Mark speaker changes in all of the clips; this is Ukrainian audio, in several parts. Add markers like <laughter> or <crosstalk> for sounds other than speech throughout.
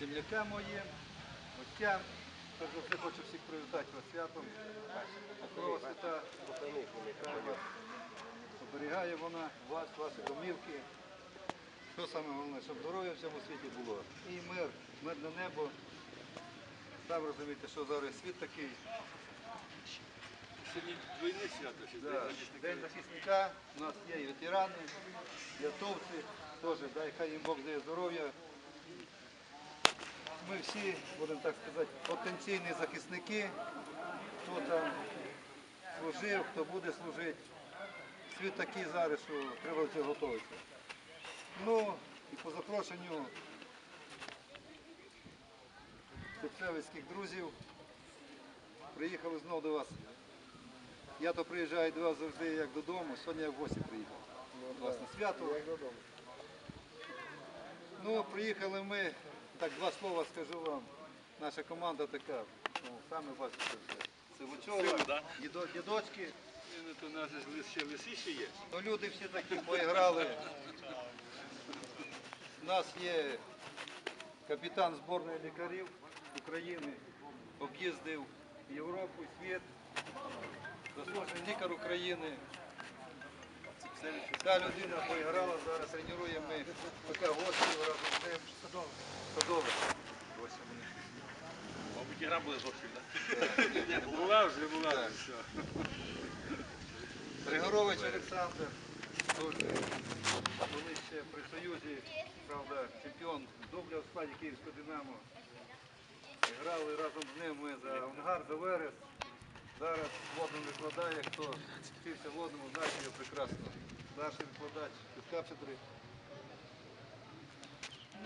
Speaker 1: землякам моїм, гостям. Перш за все хочу всіх привітати вас святом. Крова свята вас оберігає вона, вас, ваші домівки. Що саме головне, щоб здоров'я в цьому світі було. І мир, мирне небо. Сам розумієте, що зараз світ такий.
Speaker 2: Сьогодні двойне свято,
Speaker 1: Да. День захисника, у нас є і ветерани, і атовці, теж, дай хай їм Бог дає здоров'я. Ми всі, будемо так сказати, потенційні захисники, хто там служив, хто буде служити. Світ такий зараз, що треба до цього готуватися. Ну, і по запрошенню Степцевицьких друзів приїхали знову до вас. Я то приїжджаю до вас завжди як додому, сьогодні я в гості приїхав. До вас на свято. Ну, приїхали ми, так два слова скажу вам. Наша команда така, ну, самі бачите
Speaker 2: да?
Speaker 1: дідо, дідочки.
Speaker 2: Ну, То у нас ще лиси ще є.
Speaker 1: Ну, люди всі такі поіграли. У нас є капітан зборної лікарів України, об'їздив Європу, світ, заслужений лікар України. Та людина поіграла, зараз тренуємо ми ПК Госків разом з ним. Садове. Ось вони.
Speaker 2: Мабуть, гра буде зовсім, так? <laughs> Була вже, була вже. все.
Speaker 1: Григорович Олександр, були ще при Союзі, правда, чемпіон дубля в складі Київського Динамо. Грали разом з ним ми за Авангард, за Верес. Зараз водно викладає, хто вчився водному, знає його прекрасно. Старший викладач від кафедри.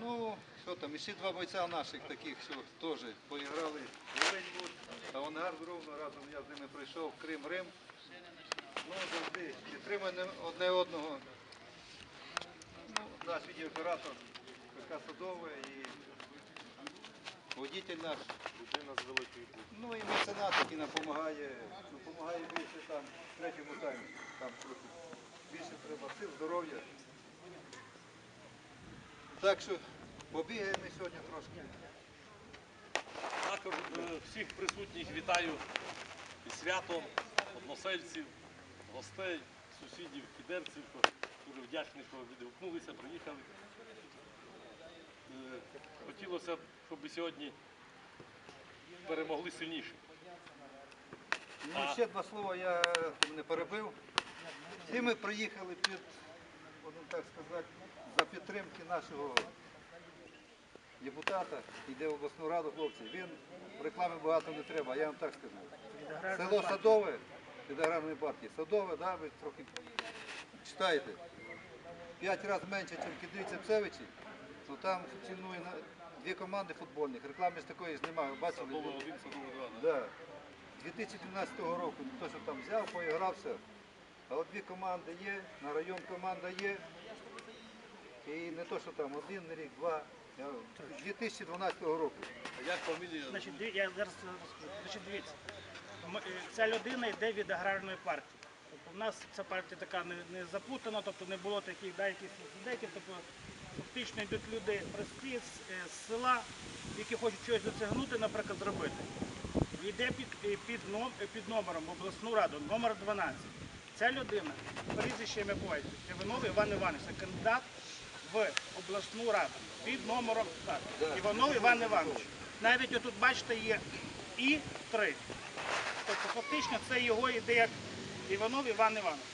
Speaker 1: Ну, що там, і ще два бойця наших таких, що теж поіграли в Волинь, Авангард ровно разом я з ними прийшов, Крим, Рим. Ну, завжди підтримуємо одне одного. Ну, наш відеооператор ПК Садове і водитель наш.
Speaker 2: Людина з великої.
Speaker 1: Ну і меценат, який нам допомагає, допомагає більше там в третьому таймі. Там трохи більше треба сил, здоров'я. Так що побігаємо сьогодні трошки.
Speaker 3: Також е, всіх присутніх вітаю із святом, односельців, гостей, сусідів, кідерців, дуже вдячний, що відгукнулися, приїхали. Е, Хотілося б, щоб і сьогодні перемогли сильніші.
Speaker 1: Ну, ще два слова я не перебив. Всі ми приїхали під, будемо так сказати, за підтримки нашого депутата, йде в обласну раду, хлопці. Він реклами багато не треба, я вам так скажу. Село Садове від аграрної партії. Садове, да, ви трохи читаєте. П'ять разів менше, ніж Кідрі Цепцевичі, то там цінує на дві команди футбольних. Реклами ж такої ж немає. Бачили?
Speaker 3: Садово один, садово два. да?
Speaker 1: Да. 2012 року, не то, що там взяв, поігрався. Але дві команди є, на район команда є. І не то, що там один рік, два. Я- 2012 року.
Speaker 3: Як фамілія?
Speaker 4: Значить, диві- я зараз розкажу. Значить, дивіться, е, ця людина йде від аграрної партії. Тобто в нас ця партія така не, не заплутана, тобто не було таких да, якихось інцидентів. Тобто фактично йдуть люди прості з, е, з села, які хочуть щось досягнути, наприклад, зробити. Йде під, е, під, е, під номером в обласну раду, номер 12. Ця людина, прізвище батькові, Іванов Іван Іванович, це кандидат в обласну раду під номером так, Іванов Іван Іванович. Навіть отут, бачите, є і 3. Тобто фактично це його іде як Іванов Іван Іванович.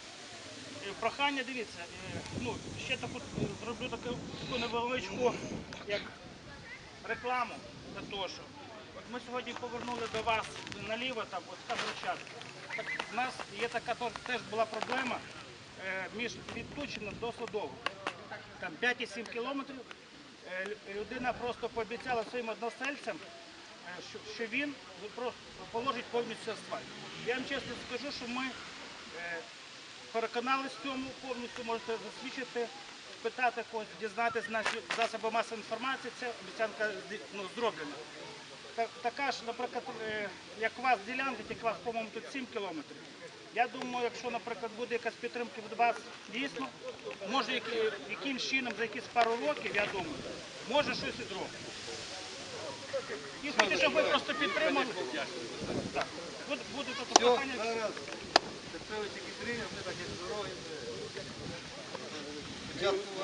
Speaker 4: Е, Прохання, дивіться, е, ну, ще таку е, зроблю таку, таку невеличку як рекламу для того, що от ми сьогодні повернули до вас наліво, там, от така брусчатка. У нас є така теж була проблема е, між від Тучина до Садового. Там 5,7 кілометрів. Е, Людина просто пообіцяла своїм односельцям, е, що, він просто положить повністю асфальт. Я вам чесно скажу, що ми переконались в цьому повністю, можете засвідчити, спитати когось, дізнатися наші засоби масової інформації, це обіцянка ну, зроблена. Та- Така ж, наприклад, е, як у вас ділянка, тільки у вас, по-моєму, тут 7 кілометрів. Я думаю, якщо, наприклад, буде якась підтримка від вас дійсно, може якимсь чином за якісь пару років, я думаю, може щось і зробити. І хочу, щоб ви просто підтримали. Так. Буде, буде тут
Speaker 1: зараз терпили тільки три, ми так дороги. Спочатку